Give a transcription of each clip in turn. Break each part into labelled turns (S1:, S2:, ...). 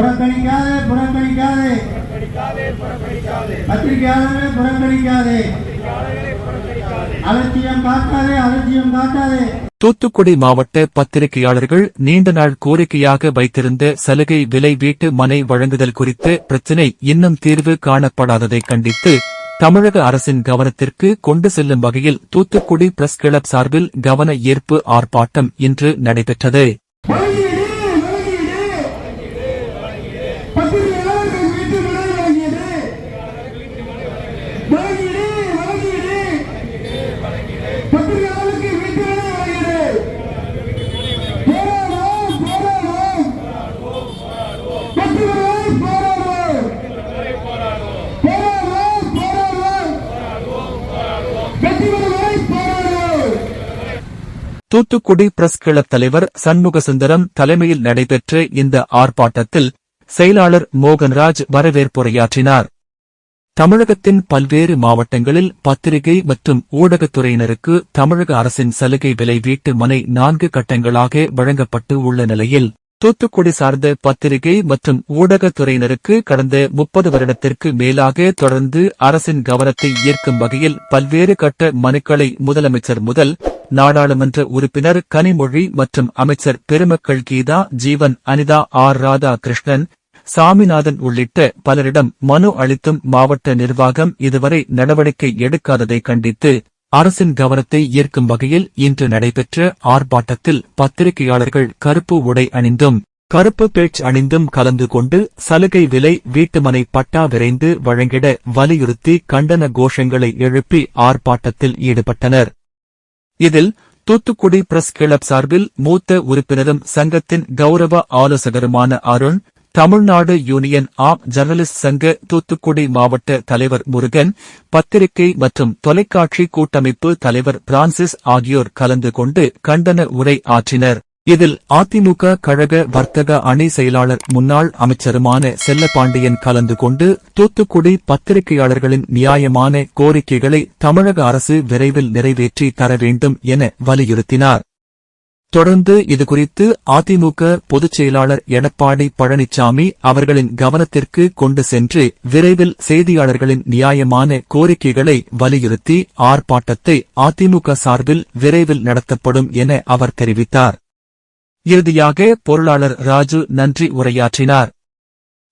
S1: புறக்கணிக்காதே புறக்கணிக்காதே. பத்திரிகையாளர்களை புறக்கணிக்காதே. அலட்சியம் காட்டாதே அலட்சியம் காட்டாதே
S2: தூத்துக்குடி மாவட்ட பத்திரிகையாளர்கள் நீண்ட நாள் கோரிக்கையாக வைத்திருந்த சலுகை விலை வீட்டு மனை வழங்குதல் குறித்த பிரச்சினை இன்னும் தீர்வு காணப்படாததை கண்டித்து தமிழக அரசின் கவனத்திற்கு கொண்டு செல்லும் வகையில் தூத்துக்குடி பிரஸ் கிளப் சார்பில் கவன ஈர்ப்பு ஆர்ப்பாட்டம் இன்று நடைபெற்றது. தூத்துக்குடி பிரஸ் கிளப் தலைவர் சண்முகசுந்தரம் தலைமையில் நடைபெற்ற இந்த ஆர்ப்பாட்டத்தில் செயலாளர் மோகன்ராஜ் வரவேற்புரையாற்றினார். தமிழகத்தின் பல்வேறு மாவட்டங்களில் பத்திரிகை மற்றும் ஊடகத்துறையினருக்கு தமிழக அரசின் சலுகை விலை வீட்டு மனை நான்கு கட்டங்களாக வழங்கப்பட்டு உள்ள நிலையில் தூத்துக்குடி சார்ந்த பத்திரிகை மற்றும் ஊடகத்துறையினருக்கு கடந்த முப்பது வருடத்திற்கு மேலாக தொடர்ந்து அரசின் கவனத்தை ஈர்க்கும் வகையில் பல்வேறு கட்ட மனுக்களை முதலமைச்சர் முதல் நாடாளுமன்ற உறுப்பினர் கனிமொழி மற்றும் அமைச்சர் பெருமக்கள் கீதா ஜீவன் அனிதா ஆர். ராதா கிருஷ்ணன் சாமிநாதன் உள்ளிட்ட பலரிடம் மனு அளித்தும் மாவட்ட நிர்வாகம் இதுவரை நடவடிக்கை எடுக்காததை கண்டித்து அரசின் கவனத்தை ஈர்க்கும் வகையில் இன்று நடைபெற்ற ஆர்ப்பாட்டத்தில் பத்திரிகையாளர்கள் கருப்பு உடை அணிந்தும் கருப்பு பேட்ச் அணிந்தும் கலந்து கொண்டு சலுகை விலை வீட்டுமனை பட்டா விரைந்து வழங்கிட வலியுறுத்தி கண்டன கோஷங்களை எழுப்பி ஆர்ப்பாட்டத்தில் ஈடுபட்டனர். இதில் தூத்துக்குடி பிரஸ் கிளப் சார்பில் மூத்த உறுப்பினரும் சங்கத்தின் கௌரவ ஆலோசகருமான Arun Tamil Nadu union of journalist சங்க தூத்துக்குடி மாவட்ட தலைவர் முருகன் பத்திரிகை மற்றும் தொலைக்காட்சி கூட்டமைப்பு தலைவர் பிரான்சிஸ் ஆகியோர் கலந்து கொண்டு கண்டன உரை ஆற்றினர். இதில் அதிமுக கழக வர்த்தக அணி செயலாளர் முன்னாள் அமைச்சருமான செல்லப்பாண்டியன் கலந்து கொண்டு தூத்துக்குடி பத்திரிகையாளர்களின் நியாயமான கோரிக்கைகளை தமிழக அரசு விரைவில் நிறைவேற்றி தர வேண்டும் என வலியுறுத்தினார். தொடர்ந்து இதுகுறித்து அதிமுக பொதுச் செயலாளர் எடப்பாடி பழனிசாமி அவர்களின் கவனத்திற்கு கொண்டு சென்று விரைவில் செய்தியாளர்களின் நியாயமான கோரிக்கைகளை வலியுறுத்தி ஆர்ப்பாட்டத்தை அதிமுக சார்பில் விரைவில் நடத்தப்படும் என அவர் தெரிவித்தார். இறுதியாக பொருளாளர் ராஜு நன்றி உரையாற்றினார்.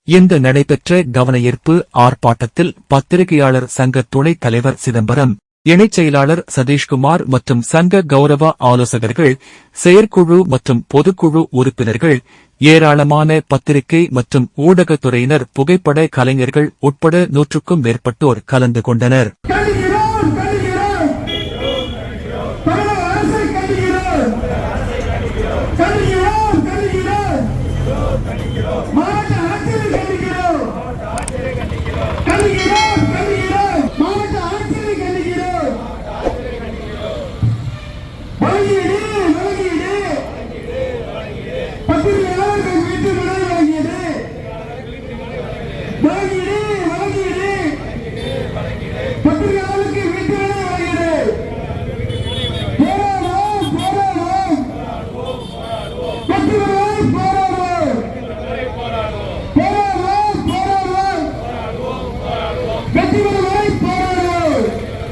S2: இந்த நடைபெற்ற கவனஈர்ப்பு ஆர்ப்பாட்டத்தில் பத்திரிகையாளர் சங்க துணைத் தலைவர் சிதம்பரம் இணைச் செயலாளர் சதீஷ்குமார் மற்றும் சங்க கௌரவ ஆலோசகர்கள் செயற்குழு மற்றும் பொதுக்குழு உறுப்பினர்கள் ஏராளமான பத்திரிகை மற்றும் ஊடகத்துறையினர் புகைப்பட கலைஞர்கள் உட்பட நூற்றுக்கும் மேற்பட்டோர் கலந்து கொண்டனர்.
S1: Mande!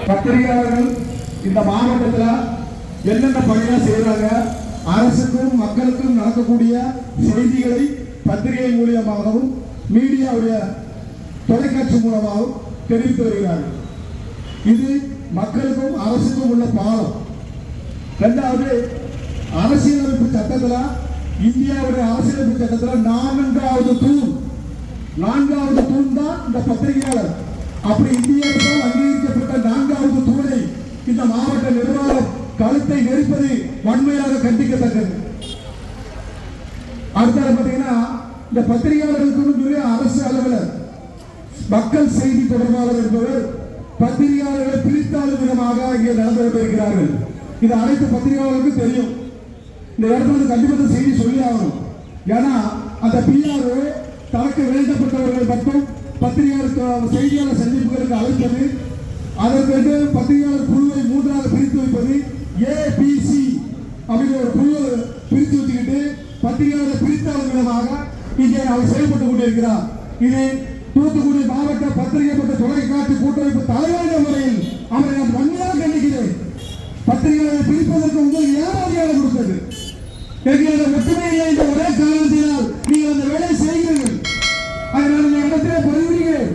S1: பத்திரிகையாளர்கள் இந்த மாவட்டத்தில் என்னென்ன பணியாக செய்கிறாங்க அரசுக்கும் மக்களுக்கும் நடக்கக்கூடிய செய்திகளை பத்திரிகை மூலியமாகவும் மீடியாவுடைய தொலைக்காட்சி மூலமாகவும் தெரிவித்து வருகிறார்கள். இது மக்களுக்கும் அரசுக்கும் உள்ள பாலம் ரெண்டாவது அரசியலமைப்பு சட்டத்தில் இந்தியாவுடைய அரசியலமைப்பு சட்டத்தில் நான்காவது தூண். நான்காவது தூண் தான் இந்த பத்திரிகையாளர். அப்படி இந்திய அரசால் அங்கீகரிக்கப்பட்ட நான்காவது தூணை இந்த மாவட்ட நிர்வாகம் கழுத்தை நெரிப்பது வன்மையாக கண்டிக்கத்தக்கது. அடுத்தது பார்த்தீங்கன்னா இந்த பத்திரிகையாளர்களுக்கு சொல்லி அரசு அலுவலர் மக்கள் செய்தி தொடர்பாளர் என்பவர் பத்திரிகையாளர்களை பிரித்தாளும் விதமாக இங்கே நடந்து கொண்டிருக்கிறார்கள். இது அனைத்து பத்திரிகையாளர்களுக்கும் தெரியும். இந்த இடத்துல கண்டிப்பாக செய்தி சொல்லி ஆகணும். ஏன்னா அந்த பிஆர்ஓ தனக்கு வேண்டப்பட்டவர்கள் மட்டும் பத்திரிகையாளர் செய்தியாளர் சந்திப்புகளுக்கு அழைப்பது அதற்கு பத்திரிகை ஏபிசி அப்படிங்கிற ஒரு பிரித்தாளும் விதமாக இங்கே அவர் செயல்பட்டுக் கொண்டிருக்கிறார். இது தூத்துக்குடி மாவட்ட பத்திரிகை மற்றும் தொலைக்காட்சி கூட்டமைப்பு தலைவர் முறையில் அவரை நான் வன்மையாக கண்டிக்கிறேன். பத்திரிகைகளை பிரிப்பதற்கு உங்களுக்கு ஏன் அதிகாரம் கொடுத்தது. எங்களது ஒற்றுமையிலே இந்த ஒரே காரணத்தினால் நீங்கள் அந்த வேலையை செய்கிறீர்கள். அதை நான் இந்த இடத்திலே பதிவுகிறேன்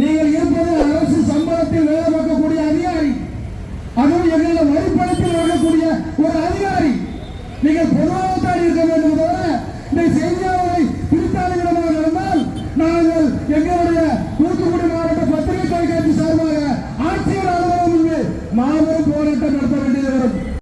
S1: நீங்கள் இருப்பது அரசு சம்பளத்தில் வேலை பார்க்கக்கூடிய அதிகாரி. அதுவும் எங்களது வரிப்பணத்தில் வரக்கூடிய ஒரு அதிகாரி. நீங்கள் பொது സാക്ഷികളാകുന്നതിന് മുമ്പ് മാമൂൽ പോരാട്ടം നടത്താൻ വേണ്ടി വരും